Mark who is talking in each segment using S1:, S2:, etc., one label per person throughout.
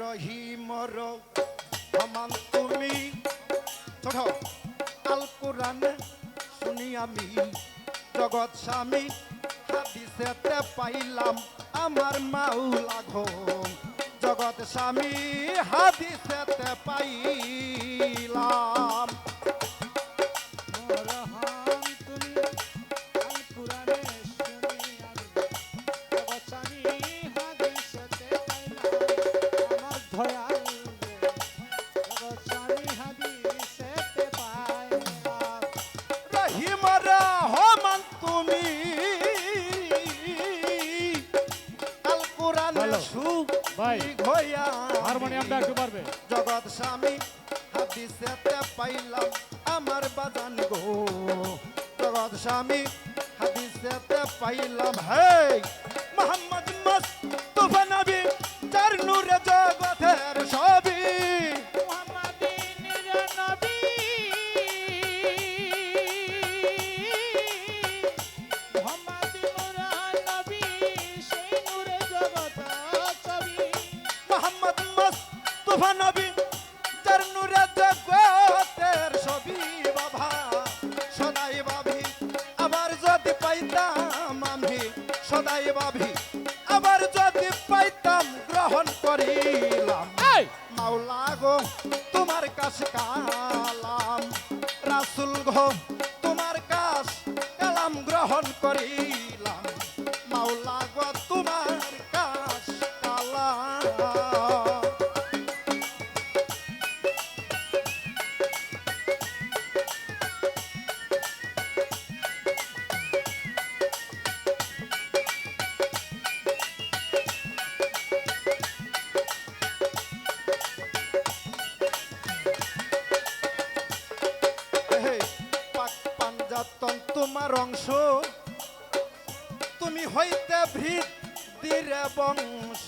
S1: রহিমর সমান তুমি। ছোট আল কোরআন শুনি আমি, জগৎ স্বামী হাদিসেতে পাইলাম আমার মাউলা ঘো জগৎ স্বামী হাদিসেতে পাইলাম।
S2: ভাই,
S1: ঘয়া
S2: হারমোনিয়ামটা একটু পারবে
S1: জগৎ স্বামী হাদিসেতে পাইলাম আমার বাজান গো। জগৎ স্বামী হাদিসেতে পাইলাম। হে মোহাম্মদ মুস্তাফা নবী যার নূরে জগতের সবই মুস্তাফা নবী যার নূরে জগতের সবই বাবা। সদাই ভাবি আবার যদি পাইতাম আমি সদাই ভাবি আবার যদি পাইতাম গ্রহণ করিলাম।
S2: এই!
S1: মাওলা গো তোমার কাছে কালাম। রাসুল গো তোমার কাছ কালাম গ্রহণ করিলাম। মাওলা গো তোমার কাছ কালাম। তোমার অংশ। তুমি হইতে ভৃত্তির বংশ।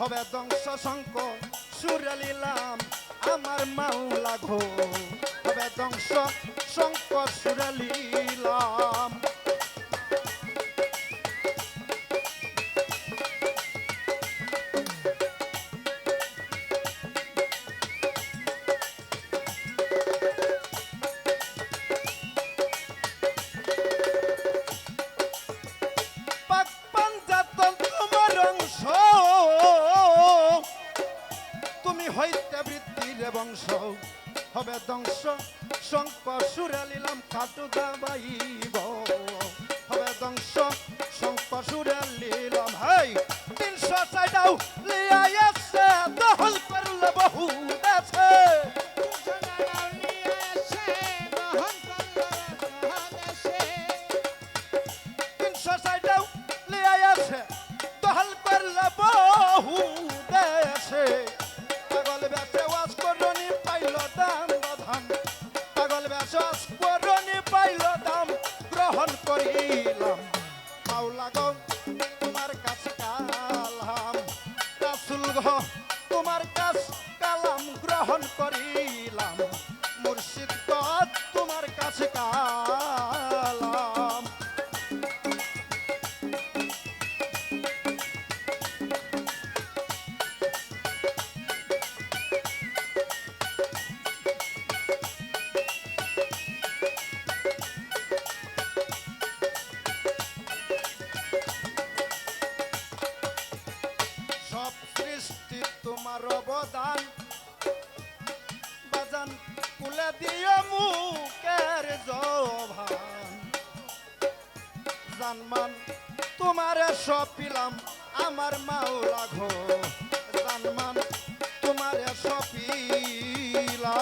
S1: হবে দংশ শঙ্ক সুরালিলাম, আমার মাওলা ঘো হবে দংশ শঙ্ক সুরালিলাম। পাক হবে ধ্বংস। সুরে লিলাম খাটু দাবাইব হবে ধ্বংস সুরে লিলাম। হাই তিনশো চাইটাও লিয়াই গো তোমার কাছ কালাম গ্রহণ করিলাম। মুর্শিদ তোমার কাছে কালাম অবদান বাজান কুলে দিয়ে মুখের জভান। জানমান, তোমারে পিলাম আমার মাওলা ঘো জানমান, তোমারে সব সব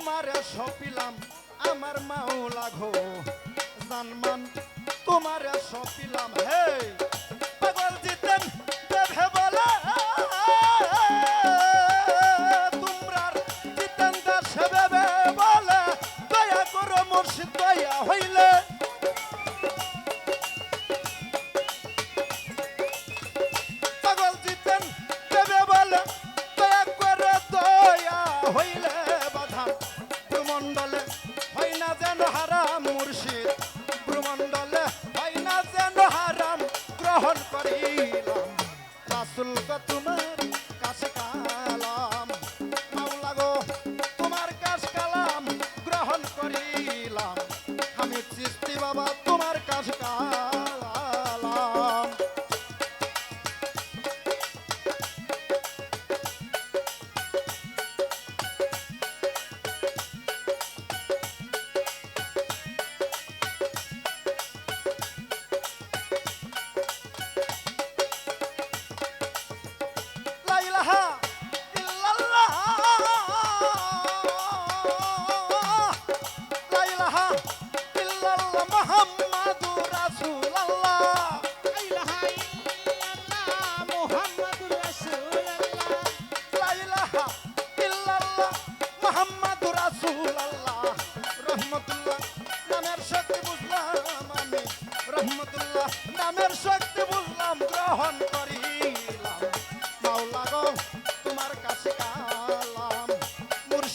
S1: তোমারে সপিলাম আমার মাও লাগো জানমান তোমারে সপিলাম হে গো তোমার কাছে কালাম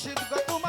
S1: Chico Gatuma.